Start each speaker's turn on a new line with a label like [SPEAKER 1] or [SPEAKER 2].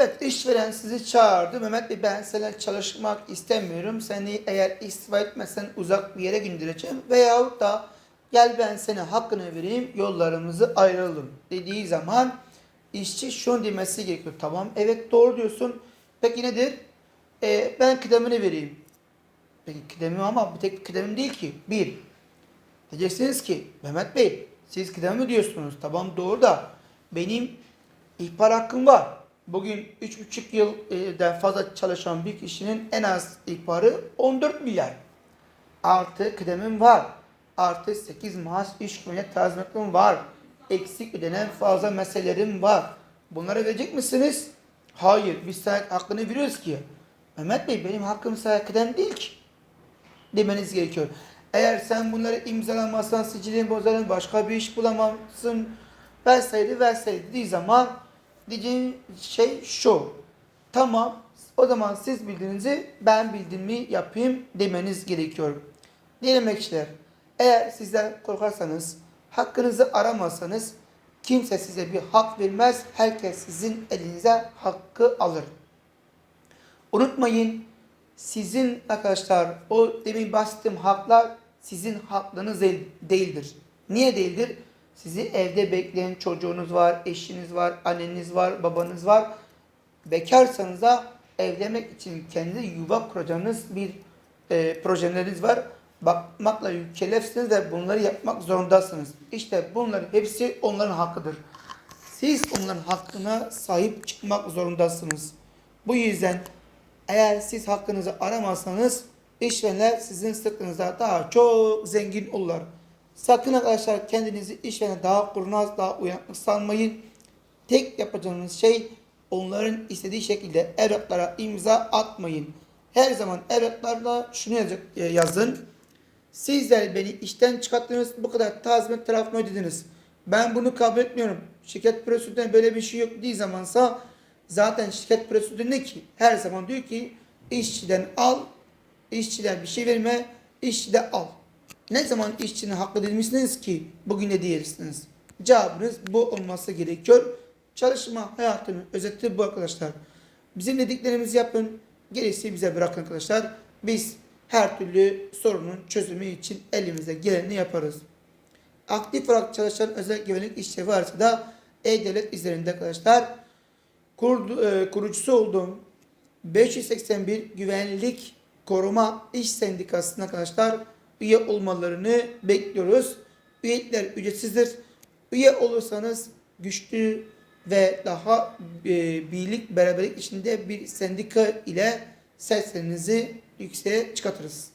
[SPEAKER 1] Evet işveren sizi çağırdı. Mehmet Bey ben seninle çalışmak istemiyorum. Seni eğer istifa etmezsen uzak bir yere göndereceğim. Veyahut da gel ben sana hakkını vereyim yollarımızı ayrılalım dediği zaman işçi şunu demesi gerekiyor. Tamam evet doğru diyorsun. Peki nedir? Ee, ben kıdemini vereyim. Peki kıdemim ama bir tek kıdemim değil ki. Bir, diyeceksiniz ki Mehmet Bey siz kıdemimi diyorsunuz. Tamam doğru da benim ihbar hakkım var. Bugün 3,5 yıldan fazla çalışan bir kişinin en az ihbarı 14 milyar. Artı kıdemim var. Artı 8 maaş iş gününe tazminatım var. Eksik ödenen fazla meselelerim var. Bunları verecek misiniz? Hayır. Biz sana hakkını veriyoruz ki. Mehmet Bey benim hakkım sana kıdem değil ki. Demeniz gerekiyor. Eğer sen bunları imzalamazsan sicilin bozarın başka bir iş bulamazsın. Versaydı versaydı dediği zaman diyeceğim şey şu. Tamam o zaman siz bildiğinizi ben bildiğimi yapayım demeniz gerekiyor. Diyelim emekçiler eğer sizden korkarsanız hakkınızı aramazsanız kimse size bir hak vermez. Herkes sizin elinize hakkı alır. Unutmayın sizin arkadaşlar o demin bahsettiğim haklar sizin haklarınız değil- değildir. Niye değildir? Sizi evde bekleyen çocuğunuz var, eşiniz var, anneniz var, babanız var. Bekarsanız da evlenmek için kendi yuva kuracağınız bir e, projeleriniz var. Bakmakla mükellefsiniz ve bunları yapmak zorundasınız. İşte bunların hepsi onların hakkıdır. Siz onların hakkına sahip çıkmak zorundasınız. Bu yüzden eğer siz hakkınızı aramazsanız işverenler sizin sırtınızda daha çok zengin olurlar. Sakın arkadaşlar kendinizi işverene daha kurnaz, daha uyanık sanmayın. Tek yapacağınız şey onların istediği şekilde evraklara imza atmayın. Her zaman evraklarda şunu e, yazın. Sizler beni işten çıkarttınız, bu kadar tazminat tarafıma ödediniz. Ben bunu kabul etmiyorum. Şirket prosedüründe böyle bir şey yok dediği zamansa zaten şirket prosedürü ne ki? Her zaman diyor ki işçiden al, işçiden bir şey verme, işçide al. Ne zaman işçinin hakkı demişsiniz ki bugün ne? Cevabınız bu olması gerekiyor. Çalışma hayatının özeti bu arkadaşlar. Bizim dediklerimizi yapın. Gerisi bize bırakın arkadaşlar. Biz her türlü sorunun çözümü için elimize geleni yaparız. Aktif olarak çalışan özel güvenlik işleri varsa da E-Devlet üzerinde arkadaşlar kurdu, e, kurucusu olduğum 581 Güvenlik Koruma İş Sendikası'na arkadaşlar üye olmalarını bekliyoruz. Üyelikler ücretsizdir. Üye olursanız güçlü ve daha e, birlik beraberlik içinde bir sendika ile seslerinizi yükseğe çıkartırız.